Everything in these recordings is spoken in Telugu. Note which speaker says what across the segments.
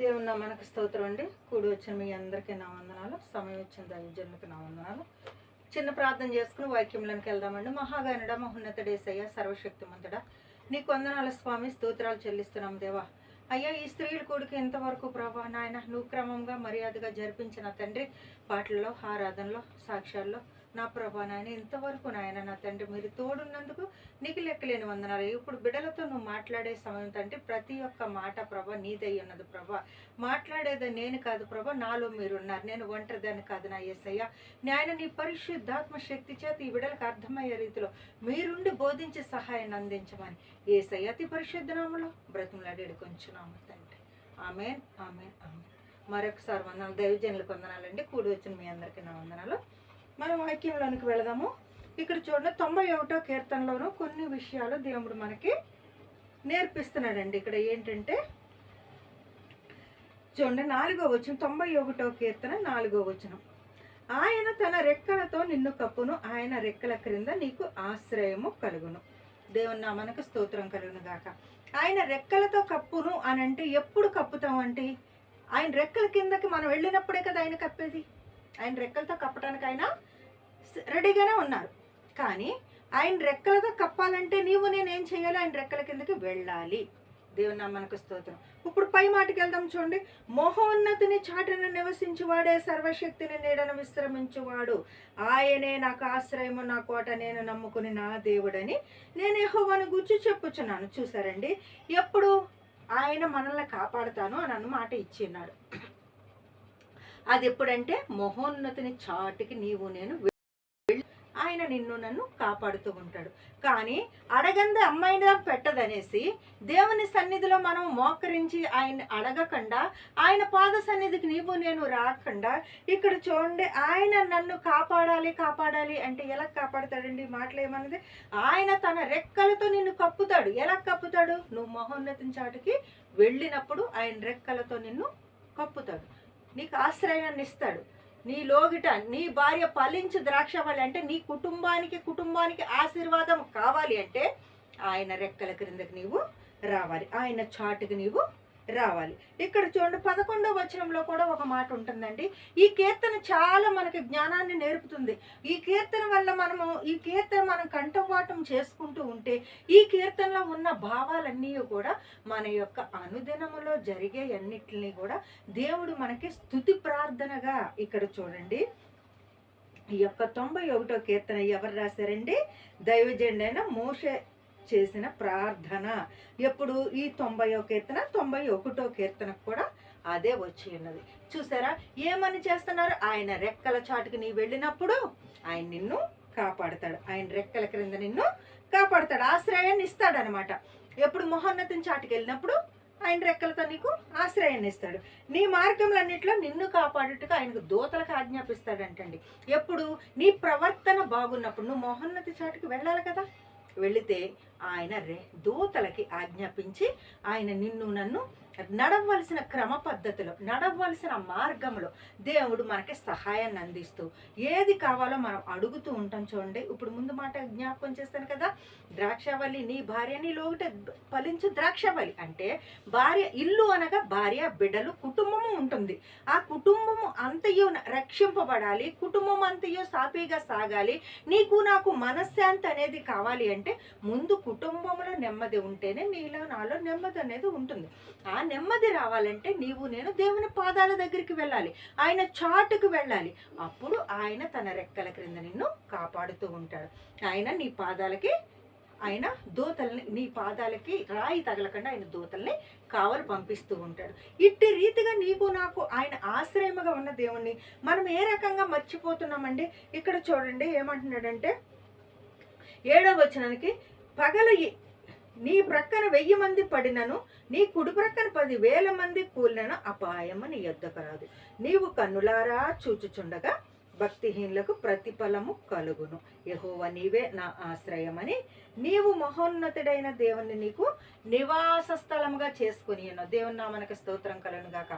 Speaker 1: దేవున్న మనకు స్తోత్రం అండి. కూడి వచ్చిన మీ అందరికీ నా వందనాలు. సమయం వచ్చిన దైవజనులకు నా వందనాలు. చిన్న ప్రార్థన చేసుకుని వాక్యంలోకి వెళ్దామండి. మహాగానుడ మహోన్నతుడేసయ్య సర్వశక్తిమంతుడా నీకు వందనాలు స్వామి. స్తోత్రాలు చెల్లిస్తున్నాం దేవా. అయ్యా ఈ స్త్రీల కొడుకు ఇంతవరకు ప్రభా నాయన నువ్వు క్రమంగా మర్యాదగా జరిపించిన తండ్రి పాటల్లో ఆరాధనలో సాక్ష్యాల్లో నా ప్రభా నాయన ఇంతవరకు నాయన నా తండ్రి మీరు తోడున్నందుకు నీకు లెక్కలేని వందనాలు. ఇప్పుడు బిడలతో నువ్వు మాట్లాడే సమయం తండ్రి ప్రతి ఒక్క మాట ప్రభా నీదై ఉన్నది ప్రభా. మాట్లాడేది నేను కాదు ప్రభా నాలో మీరున్నారు. నేను ఒంటరిదాన్ని కాదు నా యేసయ్య నాయన నీ పరిశుద్ధాత్మ శక్తి చేత ఈ బిడలకు అర్థమయ్యే రీతిలో మీరుండి బోధించే సహాయాన్ని అందించమని ఏసయ్య అతి పరిశుద్ధ నామలో కొంచెం కొంచున్నాము తండ్రి. Amen amen amen. మరొకసారి వందనాలు దైవజనులకు వందనాలండి. కూడి వచ్చిన మీ అందరికీ నా వందనాలు. మనం వాక్యంలోనికి వెళదాము. ఇక్కడ చూడండి తొంభై ఒకటో కీర్తనలోనూ కొన్ని విషయాలు దేవుడు మనకి నేర్పిస్తున్నాడండి. ఇక్కడ ఏంటంటే చూడండి నాలుగో వచనం తొంభై ఒకటో కీర్తన నాలుగో వచనం. ఆయన తన రెక్కలతో నిన్ను కప్పును ఆయన రెక్కల క్రింద నీకు ఆశ్రయము కలుగును. దేవుని నామనకు స్తోత్రం కలుగును గాక ఆయన రెక్కలతో కప్పును అని అంటే ఎప్పుడు కప్పుతామంటే ఆయన రెక్కల కిందకి మనం వెళ్ళినప్పుడే కదా ఆయన కప్పేది? ఆయన రెక్కలతో కప్పడానికి ఆయన రెడీగానే ఉన్నారు. కానీ ఆయన రెక్కలతో కప్పాలంటే నీవు నేనేం చేయాలి? ఆయన రెక్కల కిందకి వెళ్ళాలి. దేవుని నామనకు స్తోత్రం. ఇప్పుడు పై మాటకి వెళ్దాం చూడండి. మోహోన్నతిని చాటున నివసించువాడే సర్వశక్తిని నీడను విశ్రమించువాడు. ఆయనే నాకు ఆశ్రయము నా కోట నేను నమ్ముకుని నా దేవుడని నేను యహోవాను గుర్చి చెప్పుచున్నాను. చూసారండి ఎప్పుడు ఆయన మనల్ని కాపాడుతాను అని అన్నమాట ఇచ్చిన్నాడు అది ఎప్పుడంటే మహోన్నతిని చాటుకి నీవు నేను ఆయన నిన్ను నన్ను కాపాడుతూ ఉంటాడు. కానీ అడగంది అమ్మాయిగా పెట్టదనేసి దేవుని సన్నిధిలో మనం మోకరించి ఆయన అడగకుండా ఆయన పాద సన్నిధికి నీవు నేను రాకుండా ఇక్కడ చూడండి ఆయన నన్ను కాపాడాలి కాపాడాలి అంటే ఎలా కాపాడతాడండి మాటలు ఏమన్నది? ఆయన తన రెక్కలతో నిన్ను కప్పుతాడు. ఎలా కప్పుతాడు? నువ్వు మహోన్నతిని చాటుకి వెళ్ళినప్పుడు ఆయన రెక్కలతో నిన్ను కప్పుతాడు. నీకు ఆశ్రయాన్ని ఇస్తాడు. నీ లోగిట నీ భార్య ఫలించు ద్రాక్షవల్లి అంటే నీ కుటుంబానికి కుటుంబానికి ఆశీర్వాదం కావాలి అంటే ఆయన రెక్కల క్రిందకి నీవు రావాలి. ఆయన చాటుకి నీవు రావాలి. ఇక్కడ చూడండి పదకొండవ వచనంలో కూడా ఒక మాట ఉంటుందండి. ఈ కీర్తన చాలా మనకి జ్ఞానాన్ని నేర్పుతుంది. ఈ కీర్తన వల్ల మనము ఈ కీర్తన మనం కంఠపాఠం చేసుకుంటూ ఉంటే ఈ కీర్తనలో ఉన్న భావాలన్నీ కూడా మన యొక్క అనుదినములో జరిగే అన్నిటిని కూడా దేవుడు మనకి స్థుతి ప్రార్థనగా ఇక్కడ చూడండి. ఈ యొక్క తొంభై ఒకటో కీర్తన ఎవరు రాశారండి? దైవజెండైన మోషే చేసిన ప్రార్థన. ఎప్పుడు? ఈ తొంభై కీర్తన తొంభై ఒకటో కీర్తనకు కూడా అదే వచ్చి ఉన్నది. చూసారా? ఏమని చేస్తున్నారు? ఆయన రెక్కల చాటుకి నీ వెళ్ళినప్పుడు ఆయన నిన్ను కాపాడతాడు. ఆయన రెక్కల క్రింద నిన్ను కాపాడతాడు. ఆశ్రయాన్ని ఇస్తాడనమాట. ఎప్పుడు మహోన్నతిని చాటుకి వెళ్ళినప్పుడు ఆయన రెక్కలతో నీకు ఆశ్రయాన్ని ఇస్తాడు. నీ మార్గంలన్నింటిలో నిన్ను కాపాడుటకు ఆయనకు దూతలకు ఆజ్ఞాపిస్తాడంటండి. ఎప్పుడు? నీ ప్రవర్తన బాగున్నప్పుడు. నువ్వు మహోన్నతి చాటుకి వెళ్ళాలి కదా? వెళితే ఆయన రే దూతలకి ఆజ్ఞాపించి ఆయన నిన్ను నన్ను నడవలసిన క్రమ పద్ధతిలో నడవలసిన మార్గంలో దేవుడు మనకి సహాయాన్ని అందిస్తూ ఏది కావాలో మనం అడుగుతూ ఉంటాం చూడండి. ఇప్పుడు ముందు మాట జ్ఞాపకం చేస్తాను కదా ద్రాక్షవల్లి నీ భార్య నీ లోగిట ఫలించు ద్రాక్షవల్లి అంటే భార్య ఇల్లు అనగా భార్య బిడ్డలు కుటుంబము ఉంటుంది. ఆ కుటుంబము అంతయో రక్షింపబడాలి కుటుంబం అంతయో సాఫీగా సాగాలి నీకు నాకు మనశ్శాంతి అనేది కావాలి అంటే ముందు కుటుంబంలో నెమ్మది ఉంటేనే నీలో నాలో నెమ్మది అనేది ఉంటుంది. ఆ నెమ్మది రావాలంటే నీవు నేను దేవుని పాదాల దగ్గరికి వెళ్ళాలి. ఆయన చాటుకు వెళ్ళాలి. అప్పుడు ఆయన తన రెక్కల క్రింద నిన్ను కాపాడుతూ ఉంటాడు. ఆయన నీ పాదాలకి ఆయన దూతల్ని నీ పాదాలకి రాయి తగలకుండా ఆయన దూతల్ని కావలు పంపిస్తూ ఉంటాడు. ఇట్టి రీతిగా నీకు నాకు ఆయన ఆశ్రయముగా ఉన్న దేవుణ్ణి మనం ఏ రకంగా మర్చిపోతున్నామండి? ఇక్కడ చూడండి ఏమంటున్నాడంటే ఏడవ వచనానికి పగలు నీ ప్రక్కన వెయ్యి మంది పడినను నీ కుడి ప్రక్కన పది వేల మంది కూలినను అపాయము నీ యొద్దకు రాదు నీవు కన్నులారా చూచుచుండగా భక్తిహీనులకు ప్రతిఫలము కలుగును. యహోవ నీవే నా ఆశ్రయమని నీవు మహోన్నతుడైన దేవుని నీకు నివాస స్థలముగా చేసుకుని ఉన్నావు. దేవుని నామనకు స్తోత్రం కలను గాక.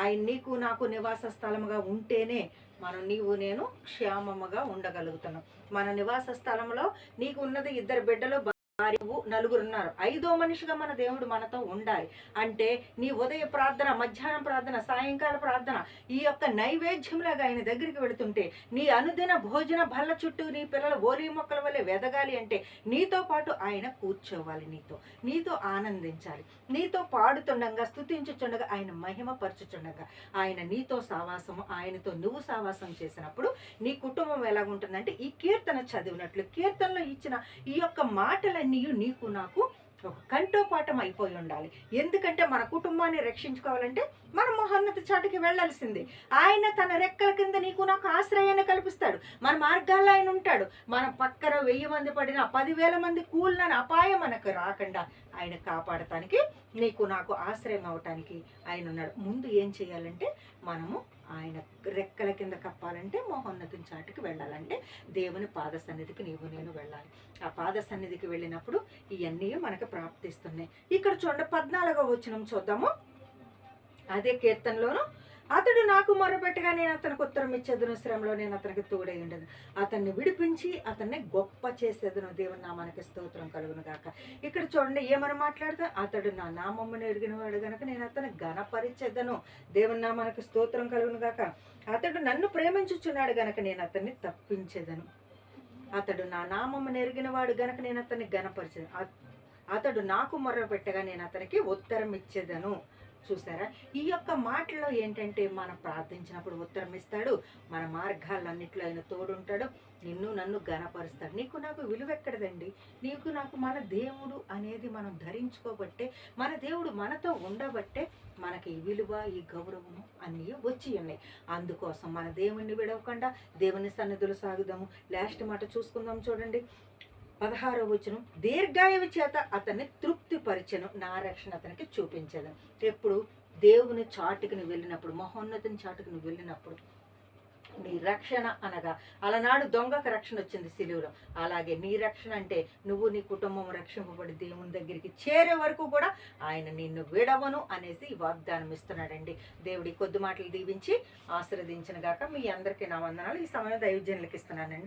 Speaker 1: ఆయన నీకు నాకు నివాస స్థలముగా ఉంటేనే మనం నీవు నేను క్షేమముగా ఉండగలుగుతున్నాం. మన నివాస స్థలంలో నీకు ఉన్నది ఇద్దరు బిడ్డలు మరియు నలుగురు ఉన్నారు. ఐదో మనిషిగా మన దేవుడు మనతో ఉండాలి. అంటే నీ ఉదయ ప్రార్థన మధ్యాహ్నం ప్రార్థన సాయంకాల ప్రార్థన ఈ యొక్క నైవేద్యంలాగా ఆయన దగ్గరికి వెళుతుంటే నీ అనుదిన భోజన బల్ల చుట్టూ నీ పిల్లల ఓలి మొక్కల వల్లే వెదగాలి అంటే నీతో పాటు ఆయన కూర్చోవాలి నీతో. నీతో ఆనందించాలి. నీతో పాడుతుండగా స్తుతించుచుండగా ఆయన మహిమ పరచుచుండగా ఆయన నీతో సావాసము ఆయనతో నువ్వు సావాసం చేసినప్పుడు నీ కుటుంబం ఎలాగుంటుందంటే ఈ కీర్తన చదివినట్లు కీర్తనలో ఇచ్చిన ఈ యొక్క మాటలన్నీ నీకు నాకు ఒక కంఠోపాఠం అయిపోయి ఉండాలి. ఎందుకంటే మన కుటుంబాన్ని రక్షించుకోవాలంటే మనం మహోన్నత చాటుకి వెళ్ళాల్సింది. ఆయన తన రెక్కల కింద నీకు నాకు ఆశ్రయాన్ని కల్పిస్తాడు. మన మార్గాల్లో ఆయన ఉంటాడు. మన పక్కన వెయ్యి మంది పడిన పదివేల మంది కూలిన అపాయం మనకు రాకుండా ఆయన కాపాడటానికి నీకు నాకు ఆశ్రయం అవటానికి ఆయన ఉన్నాడు. ముందు ఏం చేయాలంటే మనము ఆయన రెక్కల కింద కప్పాలంటే మహోన్నతం చాటుకి వెళ్ళాలంటే దేవుని పాద సన్నిధికి నీవు నేను వెళ్ళాలి. ఆ పాద సన్నిధికి వెళ్ళినప్పుడు ఇవన్నీ మనకు ప్రాప్తిస్తున్నాయి. ఇక్కడ చూడండి పద్నాలుగో వచనం చూద్దాము. అదే కీర్తనలోను అతడు నాకు మొరపెట్టగా నేను అతనికి ఉత్తరం ఇచ్చేదను శ్రమలో నేను అతనికి తోడై ఉండదు. అతన్ని విడిపించి అతన్ని గొప్ప చేసేదను. దేవుని నామానికి స్తోత్రం కలుగును గాక. ఇక్కడ చూడండి ఏమని మాట్లాడితే అతడు నా నామమ్మను ఎరిగిన వాడు గనక నేను అతన్ని ఘనపరిచేదను. దేవుని నామానికి స్తోత్రం కలుగును గాక. అతడు నన్ను ప్రేమించుచున్నాడు గనక నేను అతన్ని తప్పించేదను. అతడు నా నామమ్మను ఎరిగిన వాడు గనక నేను అతన్ని ఘనపరిచేదను. అతడు నాకు మొర్ర పెట్టగా నేను అతనికి ఉత్తరం ఇచ్చేదను. చూసారా ఈ యొక్క మాటలో ఏంటంటే మనం ప్రార్థించినప్పుడు ఉత్తరం ఇస్తాడు మన మార్గాలన్నిట్లో ఆయన తోడుంటాడు నిన్ను నన్ను ఘనపరుస్తాడు. నీకు నాకు విలువ ఎక్కడదండి నీకు నాకు మన దేవుడు అనేది మనం ధరించుకోబట్టే మన దేవుడు మనతో ఉండబట్టే మనకి ఈ విలువ ఈ గౌరవము అన్నీ వచ్చి ఉన్నాయి. అందుకోసం మన దేవుణ్ణి విడవకుండా దేవుని సన్నిధులు సాగుదాము. లాస్ట్ మాట చూసుకుందాం చూడండి. పదహారో వచనం దీర్ఘాయువు చేత అతన్ని తృప్తిపరిచను. నా రక్షణ అతనికి చూపించదు ఎప్పుడు? దేవుని చాటుకు నువ్వు వెళ్ళినప్పుడు మహోన్నతిని చాటుకు నువ్వు వెళ్ళినప్పుడు. నీ రక్షణ అనగా అలనాడు దొంగకు రక్షణ వచ్చింది సిలువులో అలాగే నీ రక్షణ అంటే నువ్వు నీ కుటుంబం రక్షింపబడి దేవుని దగ్గరికి చేరే వరకు కూడా ఆయన నిన్ను విడవను అనేసి వాగ్దానం ఇస్తున్నాడండి. దేవుడి కొద్ది మాటలు దీవించి ఆశీర్వదించిన గాక మీ అందరికీ నా వందనాలు. ఈ సమయం దైవజనులకు ఇస్తున్నానండి.